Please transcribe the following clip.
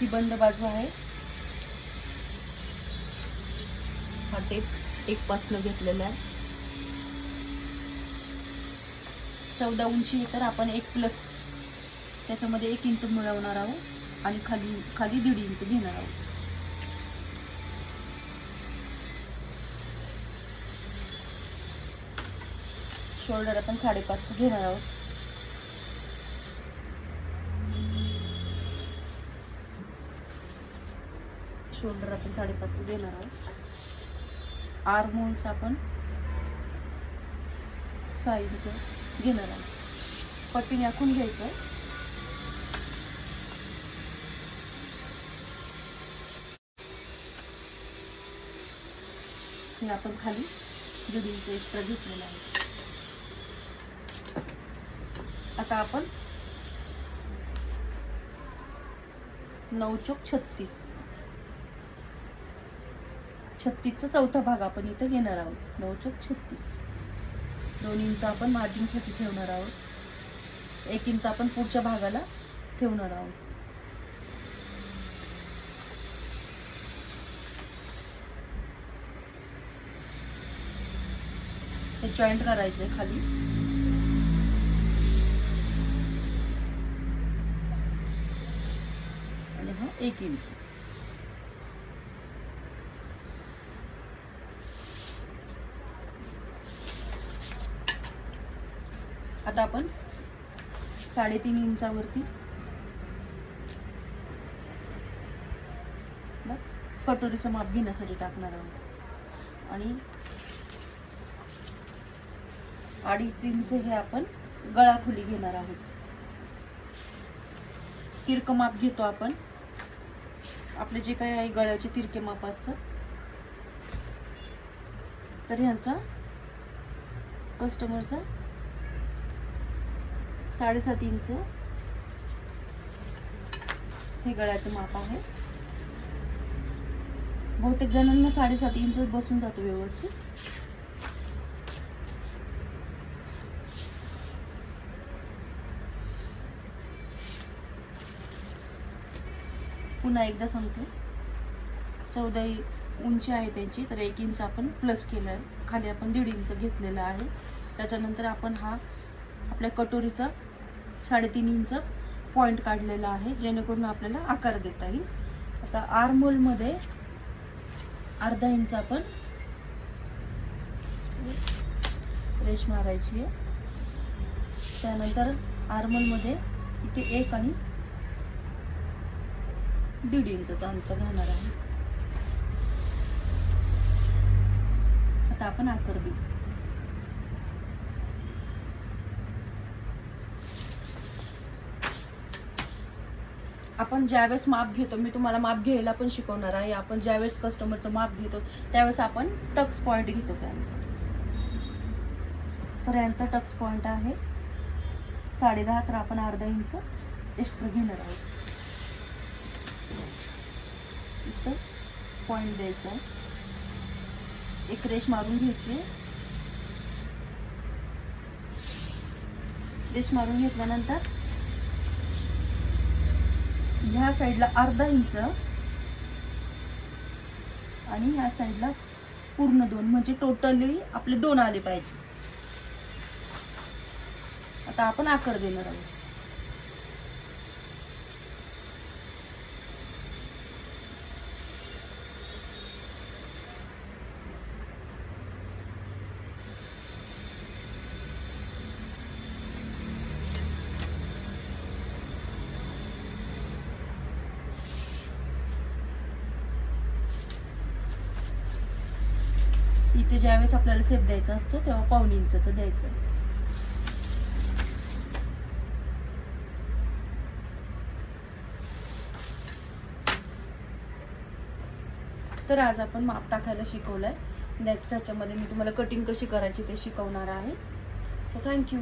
ही बंद बाजू आहे. हा टेप एक पासनं घेतलेला आहे. चौदा उंची तर आपण एक प्लस त्याच्यामध्ये एक इंच मिळवणार आहोत आणि खाली खाली दीड इंच घेणार आहोत. शोल्डर आपण साडेपाच घेणार आहोत. शोल्डर आपण साडेपाचचं देणार आहोत. आर्म होल्स आपण साईडचं घेणार आहोत. पट्टीने आखून घ्यायचं. हे आपण खाली दीड इंच एक्स्ट्रा घेतलेलं आहे. आता आपण नऊ चोक छत्तीस. छत्तीसचा चौथा भाग आपण इथं घेणार आहोत. नऊ चौक छत्तीस. दोन इंच आपण मार्जिनसाठी ठेवणार आहोत. एक इंच आपण पुढच्या भागाला ठेवणार आहोत. हे जॉईंट आहे खाली. आणि हा एक इंच आता आपण साडेतीन इंचावरती कटोरीचं माप घेण्यासाठी टाकणार आहोत. आणि अडीच इंच हे आपण गळा खोली घेणार आहोत. तिरक माप घेतो आपण. आपले जे काही आहे गळ्याचे तिरके माप असतं तर ह्यांचा कस्टमरचा साडेसात इंच. हे गळ्याचं माप आहे. बहुतेक जणांना साडेसात इंच बसून जातो व्यवस्थित. पुन्हा एकदा सांगते. चौदा उंची आहे त्यांची तर एक इंच आपण प्लस केलं आहे खाली आपण दीड इंच घेतलेलं आहे. त्याच्यानंतर आपण हा आपल्या कटोरीचा साडेतीन इंच पॉईंट काढलेला आहे जेणेकरून आपल्याला आकार देता येईल. आता आर्मोलमध्ये अर्धा इंच आपण रेश मारायची आहे. त्यानंतर आर्मोलमध्ये इथे एक आणि दीड इंचचं अंतर राहणार आहे. आता आपण आकार देऊ. आपण ज्यावेळेस माप घेतो मी तुम्हाला माप घ्यायला पण शिकवणार आहे. आपण ज्यावेळेस कस्टमरचं माप घेतो त्यावेळेस आपण टक्स पॉईंट घेतो त्यांचा. तर यांचा टक्स पॉईंट आहे. साडे दहा तर आपण अर्धा इंच एक्स्ट्रा घेणार आहोत. इथं पॉईंट द्यायचा आहे. एक रेश मारून घ्यायची आहे. रेश मारून घेतल्यानंतर ह्या साईडला अर्धा इंच आणि ह्या साईडला पूर्ण दोन म्हणजे टोटली आपले दोन आले पाहिजे. आता आपण आकार देणार आहोत. जिथे ज्यावेळेस आपल्याला सेप द्यायचा असतो तेव्हा पाऊण इंचचं द्यायचं. तर आज आपण माप टाकायला शिकवलंय. नेक्स्ट ह्याच्यामध्ये मी तुम्हाला कटिंग कशी करायची ते शिकवणार आहे. So thank you